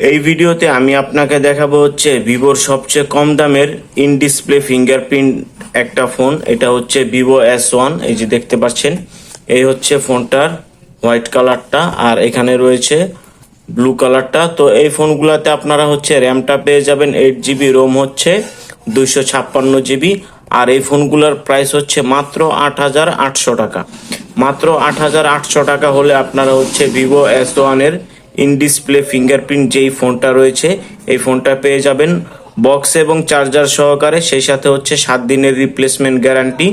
এই ভিডিওতে আমি আপনাকে দেখাবো হচ্ছে ভিভোর সবচেয়ে কম দামের ইন ডিসপ্লে ফিঙ্গারপ্রিন্ট একটা ফোন। এটা হচ্ছে ভিভো এস ওয়ান, এই যে দেখতে পাচ্ছেন। এই হচ্ছে ফোনটার হোয়াইট কালারটা আর এখানে রয়েছে ব্লু কালারটা। তো এই ফোনগুলোতে আপনারা হচ্ছে র্যামটা পেয়ে যাবেন এইট জিবি, রোম হচ্ছে দুইশো ছাপ্পান্ন জিবি আর এই ফোনগুলোর প্রাইস হচ্ছে মাত্র আট হাজার আটশো টাকা। মাত্র আট হাজার আটশো টাকা হলে আপনারা হচ্ছে ভিভো এস ওয়ানের ইন ডিসপ্লে ফিঙ্গারপ্রিন্ট যেই ফোনটা রয়েছে, এই ফোনটা পেয়ে যাবেন। বক্স এবং চার্জার সহকারে, সেই সাথে হচ্ছে সাত দিনের রিপ্লেসমেন্ট গ্যারান্টি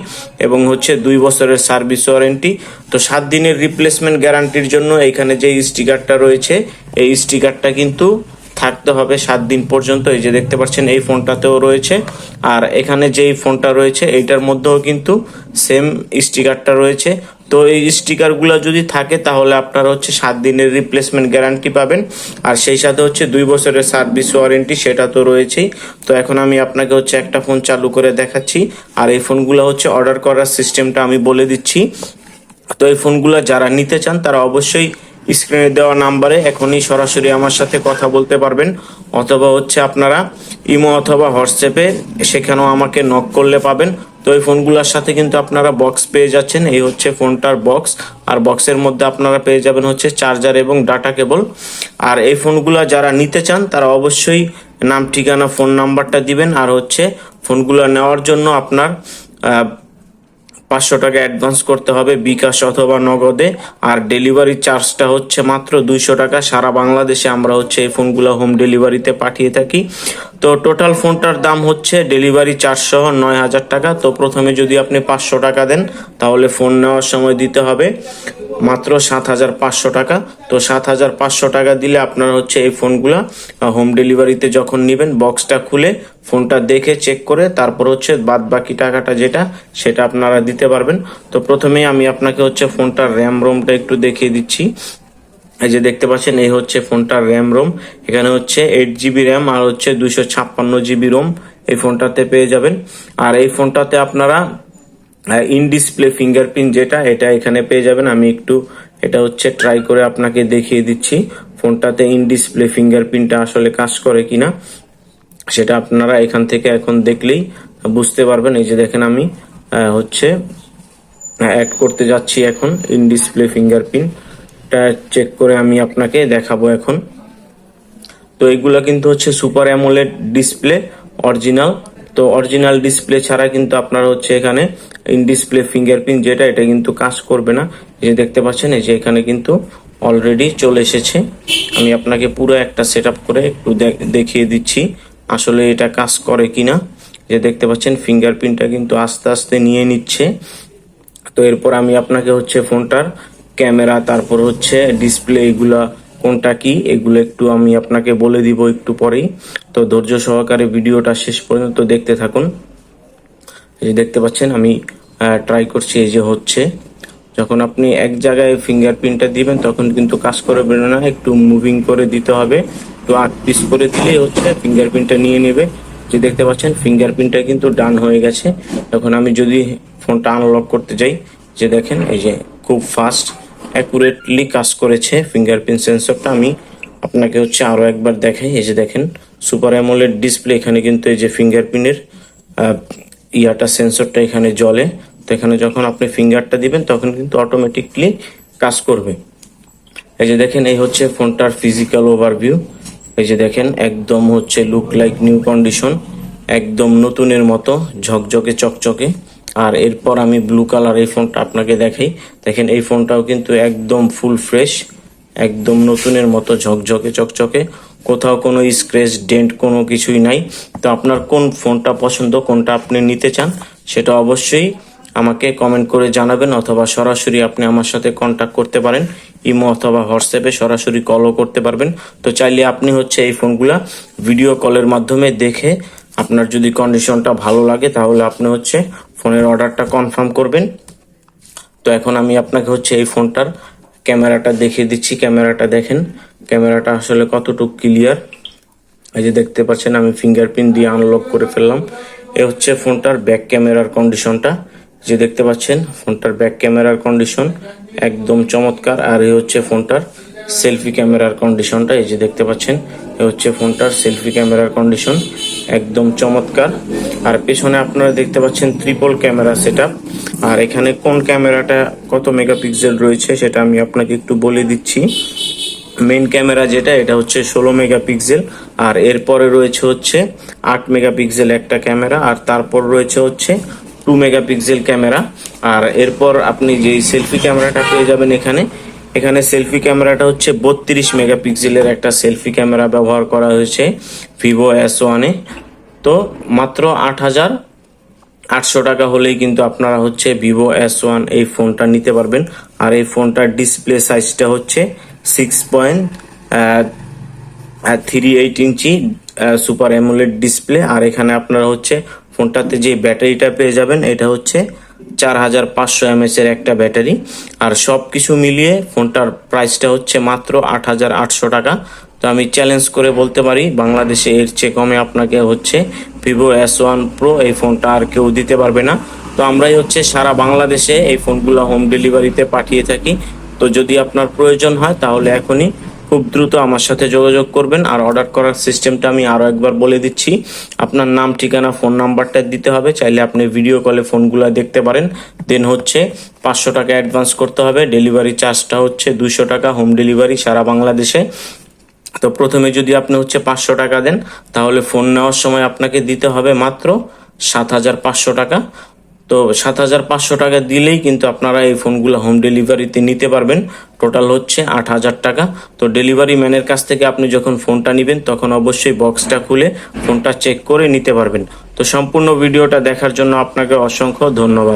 এবং হচ্ছে দুই বছরের সার্ভিস ওয়ারেন্টি তো সাত দিনের রিপ্লেসমেন্ট গ্যারান্টির জন্য এখানে যে স্টিকারটা রয়েছে, এই স্টিকারটা কিন্তু থাকতে হবে সাত দিন পর্যন্ত। এই যে দেখতে পাচ্ছেন, এই ফোনটাতেও রয়েছে। আর এখানে যেই ফোনটা রয়েছে, এইটার মধ্যেও কিন্তু সেম স্টিকারটা রয়েছে। তো এই স্টিকারগুলো যদি থাকে, তাহলে আপনারা হচ্ছে সাত দিনের রিপ্লেসমেন্ট গ্যারান্টি পাবেন। আর সেই সাথে হচ্ছে দুই বছরের সার্ভিস ওয়ারেন্টি সেটা তো রয়েছেই। তো এখন আমি আপনাকে হচ্ছে একটা ফোন চালু করে দেখাচ্ছি। আর এই ফোনগুলো হচ্ছে অর্ডার করার সিস্টেমটা আমি বলে দিচ্ছি। তো এই ফোনগুলো যারা নিতে চান, তারা অবশ্যই স্ক্রিনে দেওয়া নাম্বারে এখনই সরাসরি আমার সাথে কথা বলতে পারবেন। অথবা হচ্ছে আপনারা ইমো অথবা হোয়াটসঅ্যাপে সেখানেও আমাকে নক করলে পাবেন। তো এই ফোনগুলোর সাথে কিন্তু আপনারা বক্স পেয়ে যাচ্ছেন। এই হচ্ছে ফোনটার বক্স আর বক্সের মধ্যে আপনারা পেয়ে যাবেন হচ্ছে চার্জার এবং ডাটা কেবল আর এই ফোনগুলো যারা নিতে চান, তারা অবশ্যই নাম, ঠিকানা ফোন নাম্বারটা দিবেন। আর হচ্ছে ফোনগুলো নেওয়ার জন্য আপনার পাঁচশো টাকা অ্যাডভান্স করতে হবে বিকাশ অথবা নগদে। আর ডেলিভারি চার্জটা হচ্ছে মাত্র দুইশো টাকা। সারা বাংলাদেশে আমরা হচ্ছে এই ফোনগুলো হোম ডেলিভারিতে পাঠিয়ে থাকি। তো টোটাল ফোনটার দাম হচ্ছে ডেলিভারি সহ নয় হাজার টাকা। তো প্রথমে যদি আপনি পাঁচশো টাকা দেন, তাহলে ফোন নেওয়ার সময় দিতে হবে মাত্র সাত হাজার পাঁচশো টাকা। তো সাত হাজার পাঁচশো টাকা দিলে আপনারা হচ্ছে এই ফোনগুলা হোম ডেলিভারিতে যখন নেবেন বক্সটা খুলে ফোনটা দেখে চেক করে তারপর হচ্ছে বাদ বাকি টাকাটা যেটা, সেটা আপনারা দিতে পারবেন। তো প্রথমে আমি আপনাকে হচ্ছে ফোনটার র্যাম রোমটা একটু দেখিয়ে দিচ্ছি। এই যে দেখতে পাচ্ছেন, এই হচ্ছে ফোনটার র্যাম রোম। এখানে হচ্ছে এইট জিবি র্যাম আর হচ্ছে দুইশো ছাপ্পান্ন জিবি রোম এই ফোনটাতে পেয়ে যাবেন। আর এই ফোনটাতে আপনারা ইন ডিসপ্লে ফিঙ্গারপ্রিন্ট যেটা, এটা এখানে পেয়ে যাবেন। আমি একটু এটা হচ্ছে ট্রাই করে আপনাকে দেখিয়ে দিচ্ছি। ফোনটাতে ইন ডিসপ্লে ফিঙ্গারপ্রিন্টটা আসলে কাজ করে কিনা, সেটা আপনারা এখান থেকে এখন দেখলেই বুঝতে পারবেন। এই যে দেখেন আমি হচ্ছে অ্যাড করতে যাচ্ছি এখন ইন ডিসপ্লে ফিঙ্গারপ্রিন্টটা চেক করে আমি আপনাকে দেখাবো এখন। তো এগুলো কিন্তু হচ্ছে সুপার অ্যামোলেড ডিসপ্লে অরিজিনাল তো অরিজিনাল ডিসপ্লে ছাড়া কিন্তু আপনার হচ্ছে এখানে ইন ডিসপ্লে ফিঙ্গারপ্রিন্ট যেটা, এটা কিন্তু কাজ করবে না। যে দেখতে পাচ্ছেন, এই যে এখানে কিন্তু অলরেডি চলে এসেছে। আমি আপনাকে পুরো একটা সেট করে একটু দেখিয়ে দিচ্ছি, আসলে এটা কাজ করে কিনা। যে দেখতে পাচ্ছেন ফিঙ্গারপ্রিন্টটা কিন্তু আস্তে আস্তে নিয়ে নিচ্ছে। তো এরপর আমি আপনাকে হচ্ছে ফোনটার ক্যামেরা, তারপর হচ্ছে ডিসপ্লে এগুলা কোনটা কি, এগুলো একটু আমি আপনাকে বলে দিব একটু পরেই। তো ধৈর্য সহকারে ভিডিওটা শেষ পর্যন্ত দেখতে থাকুন। এই যে দেখতে পাচ্ছেন, আমি ট্রাই করছি এই যে হচ্ছে। যখন আপনি এক জায়গায় ফিঙ্গারপ্রিন্টটা দিবেন, তখন কিন্তু কাজ করে করবে না, একটু মুভিং করে দিতে হবে। একটু আট পিস করে দিলেই হচ্ছে ফিঙ্গারপ্রিন্টটা নিয়ে নেবে। যে দেখতে পাচ্ছেন ফিঙ্গারপ্রিন্টটা কিন্তু ডান হয়ে গেছে। তখন আমি যদি ফোনটা আনলক করতে যাই, যে দেখেন, এই যে খুব ফাস্ট অ্যাকুরেটলি কাজ করেছে ফিঙ্গারপ্রিন্ট সেন্সরটা আমি আপনাকে হচ্ছে আরও একবার দেখাই, এই যে দেখেন সুপার অ্যামোলেড ডিসপ্লে এখানে কিন্তু এই যে ফিঙ্গারপ্রিন্টের ইয়াটা সেন্সরটা এখানে জলে তো এখানে যখন আপনি ফিঙ্গারটা দিবেন, তখন কিন্তু অটোমেটিকলি কাজ করবে। এই যে দেখেন, এই হচ্ছে ফোনটার ফিজিক্যাল ওভারভিউ এই যে দেখেন, একদম হচ্ছে লুক লাইক নিউ কন্ডিশন একদম নতুনের মতো, ঝকঝকে, চকচকে। আর এরপর আমি ব্লু কালার এই ফোনটা আপনাকে দেখাই। দেখেন এই ফোনটাও কিন্তু একদম ফুল ফ্রেশ একদম নতুনের মতো ঝকঝকে, চকচকে। কোথাও কোনো স্ক্রেচ ডেন্ট কোনো কিছুই নাই। তো আপনার কোন ফোনটা পছন্দ, কোনটা আপনি নিতে চান, সেটা অবশ্যই আমাকে কমেন্ট করে জানাবেন অথবা সরাসরি আপনি আমার সাথে কন্ট্যাক্ট করতে পারেন। ইমো অথবা হোয়াটসঅ্যাপে সরাসরি কলও করতে পারবেন। তো চাইলে আপনি হচ্ছে এই ফোনগুলা ভিডিও কলের মাধ্যমে দেখে আপনার যদি কন্ডিশনটা ভালো লাগে, তাহলে আপনি হচ্ছে ফোনের অর্ডারটা কনফার্ম করবেন। তো এখন আমি আপনাকে হচ্ছে এই ফোনটার ক্যামেরাটা দেখিয়ে দিচ্ছি। ক্যামেরাটা দেখেন। ক্যামেরাটা আসলে কতটুকু ক্লিয়ার। এই যে দেখতে পাচ্ছেন, আমি ফিঙ্গারপ্রিন্ট দিয়ে আনলক করে ফেললাম। এ হচ্ছে ফোনটার ব্যাক ক্যামেরার কন্ডিশনটা যে দেখতে পাচ্ছেন, ফোনটার ব্যাক ক্যামেরার কন্ডিশন একদম চমৎকার। আর এই হচ্ছে ফোনটার সেলফি ক্যামেরার কন্ডিশনটা, এই যে দেখতে পাচ্ছেন, এ হচ্ছে ফোনটার সেলফি ক্যামেরার কন্ডিশন, একদম চমৎকার। আর পেছনে আপনারা দেখতে পাচ্ছেন ট্রিপল ক্যামেরা সেটআপ আর এখানে কোন ক্যামেরাটা কত মেগাপিক্সেল রয়েছে সেটা আমি আপনাকে একটু বলে দিচ্ছি। মেন ক্যামেরা যেটা, এটা হচ্ছে ষোলো মেগাপিক্সেল আর এরপরে রয়েছে হচ্ছে আট মেগাপিক্সেল একটা ক্যামেরা আর তারপর রয়েছে হচ্ছে টু মেগাপিক্সেল ক্যামেরা আর এরপর আপনি যে সেলফি ক্যামেরাটা পেয়ে যাবেন এখানে এখানে সেলফি ক্যামেরাটা হচ্ছে বত্রিশ মেগাপিক্সেলের একটা সেলফি ক্যামেরা ব্যবহার করা হয়েছে ভিভো এস ওয়ানে। তো মাত্র আট হাজার আটশো টাকা হলেই কিন্তু আপনারা হচ্ছে ভিভো এস ওয়ান এই ফোনটা নিতে পারবেন। আর এই ফোনটার ডিসপ্লে সাইজটা হচ্ছে six point three eight inch super AMOLED display. আর এখানে আপনারা হচ্ছে ফোনটাতে যে ব্যাটারিটা পেয়ে যাবেন, এটা হচ্ছে চার হাজার পাঁচশো এমএস এর একটা ব্যাটারি। আর সব কিছু মিলিয়ে ফোনটার প্রাইসটা হচ্ছে মাত্র আট হাজার আটশো টাকা। তো আমি চ্যালেঞ্জ করে বলতে পারি, বাংলাদেশে এর চেয়ে কমে আপনাকে হচ্ছে ভিভো এস ওয়ান প্রো এই ফোনটা আর কেউ দিতে পারবে না। তো আমরাই হচ্ছে সারা বাংলাদেশে এই ফোনগুলো হোম ডেলিভারিতে পাঠিয়ে থাকি। তো যদি আপনার প্রয়োজন হয় তাহলে এখনই খুব দ্রুত আমার সাথে যোগাযোগ করবেন আর অর্ডার করার সিস্টেমটা আমি আরও একবার বলে দিচ্ছি। আপনার নাম, ঠিকানা ফোন নাম্বারটা দিতে হবে, চাইলে আপনি ভিডিও কলে ফোনগুলো দেখতে পারেন। দেন হচ্ছে পাঁচশো টাকা অ্যাডভান্স করতে হবে ডেলিভারি চার্জটা হচ্ছে দুশো টাকা হোম ডেলিভারি সারা বাংলাদেশে। তো প্রথমে যদি আপনি হচ্ছে পাঁচশো টাকা দেন, তাহলে ফোন নেওয়ার সময় আপনাকে দিতে হবে মাত্র সাত হাজার পাঁচশো টাকা। তো সাত হাজার পাঁচশো টাকা দিলেই কিন্তু আপনারা এই ফোনগুলো হোম ডেলিভারিতে নিতে পারবেন। টোটাল হচ্ছে আট হাজার টাকা। তো ডেলিভারি ম্যানের কাছ থেকে আপনি যখন ফোনটা নেবেন, তখন অবশ্যই বক্সটা খুলে ফোনটা চেক করে নিতে পারবেন। তো সম্পূর্ণ ভিডিওটা দেখার জন্য আপনাকে অসংখ্য ধন্যবাদ।